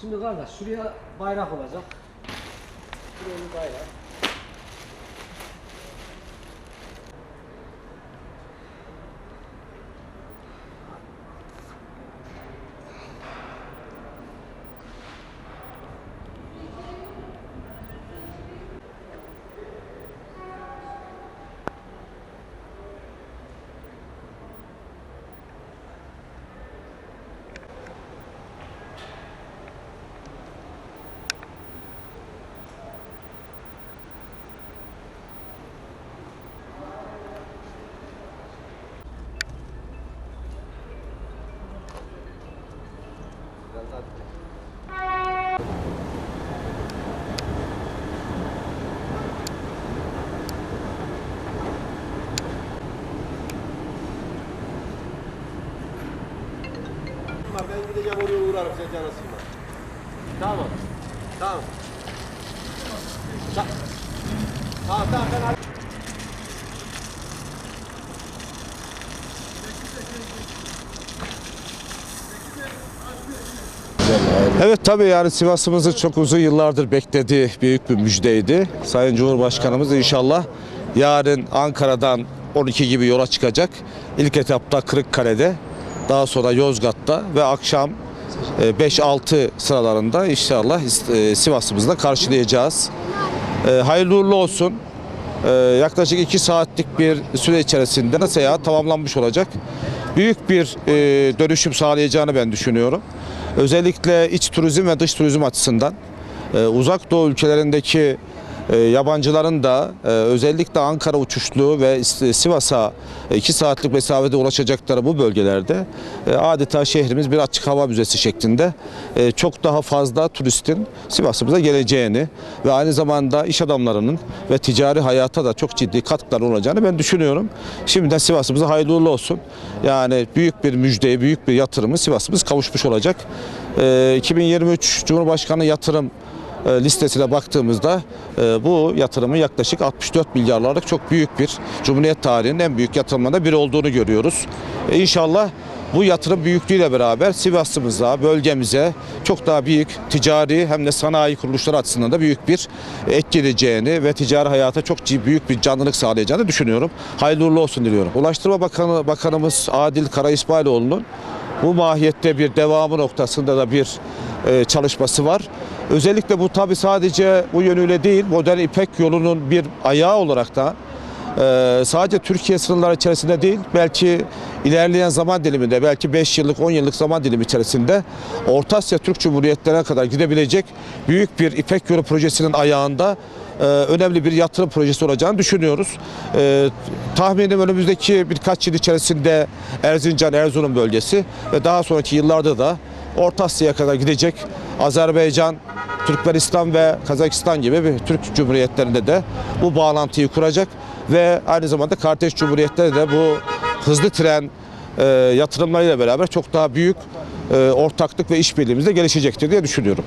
Şimdi kardeş şuraya bayrak olacak. Şuraya bir bayrak. Ben gideceğim oraya uğrarım sen canı sıkma. Tamam. Tamam. Ta- Tamam tamam ben Evet tabii yani Sivas'ımızın çok uzun yıllardır beklediği büyük bir müjdeydi. Sayın Cumhurbaşkanımız inşallah yarın Ankara'dan 12 gibi yola çıkacak. İlk etapta Kırıkkale'de, daha sonra Yozgat'ta ve akşam e, 5-6 sıralarında inşallah e, Sivas'ımızda karşılayacağız. E, Hayırlı uğurlu olsun. E, Yaklaşık 2 saatlik bir süre içerisinde seyahat tamamlanmış olacak. Büyük bir e, dönüşüm sağlayacağını ben düşünüyorum. Özellikle iç turizm ve dış turizm açısından e, uzak doğu ülkelerindeki yabancıların da e, özellikle Ankara uçuşlu ve Sivas'a 2 saatlik mesafede ulaşacakları bu bölgelerde e, adeta şehrimiz bir açık hava müzesi şeklinde e, çok daha fazla turistin Sivas'ımıza geleceğini ve aynı zamanda iş adamlarının ve ticari hayata da çok ciddi katkılar olacağını ben düşünüyorum. Şimdiden Sivas'ımıza hayırlı uğurlu olsun. Yani büyük bir müjdeye, büyük bir yatırımı Sivas'ımız kavuşmuş olacak. E, 2023 Cumhurbaşkanı yatırım listesine baktığımızda e, bu yatırımın yaklaşık 64 milyarlarlık çok büyük bir Cumhuriyet tarihinin en büyük yatırımlarından biri olduğunu görüyoruz. E, İnşallah bu yatırım büyüklüğüyle beraber Sivas'ımıza, bölgemize çok daha büyük ticari hem de sanayi kuruluşları açısından da büyük bir etki edeceğini ve ticari hayata çok büyük bir canlılık sağlayacağını düşünüyorum. Hayırlı uğurlu olsun diliyorum. Ulaştırma Bakanı Bakanımız Adil Kara İsmailoğlu'nun bu mahiyette bir devamı noktasında da bir e, çalışması var. Özellikle bu tabi sadece bu yönüyle değil, modern İpek yolunun bir ayağı olarak da e, sadece Türkiye sınırları içerisinde değil, belki ilerleyen zaman diliminde, belki 5 yıllık, 10 yıllık zaman dilimi içerisinde Orta Asya Türk Cumhuriyetlerine kadar gidebilecek büyük bir İpek yolu projesinin ayağında e, önemli bir yatırım projesi olacağını düşünüyoruz. E, tahminim önümüzdeki birkaç yıl içerisinde Erzincan, Erzurum bölgesi ve daha sonraki yıllarda da Orta Asya'ya kadar gidecek Azerbaycan, Türkmenistan ve Kazakistan gibi bir Türk Cumhuriyetlerinde de bu bağlantıyı kuracak ve aynı zamanda Kardeş Cumhuriyetleri de bu hızlı tren e, yatırımlarıyla beraber çok daha büyük e, ortaklık ve işbirliğimiz de gelişecektir diye düşünüyorum.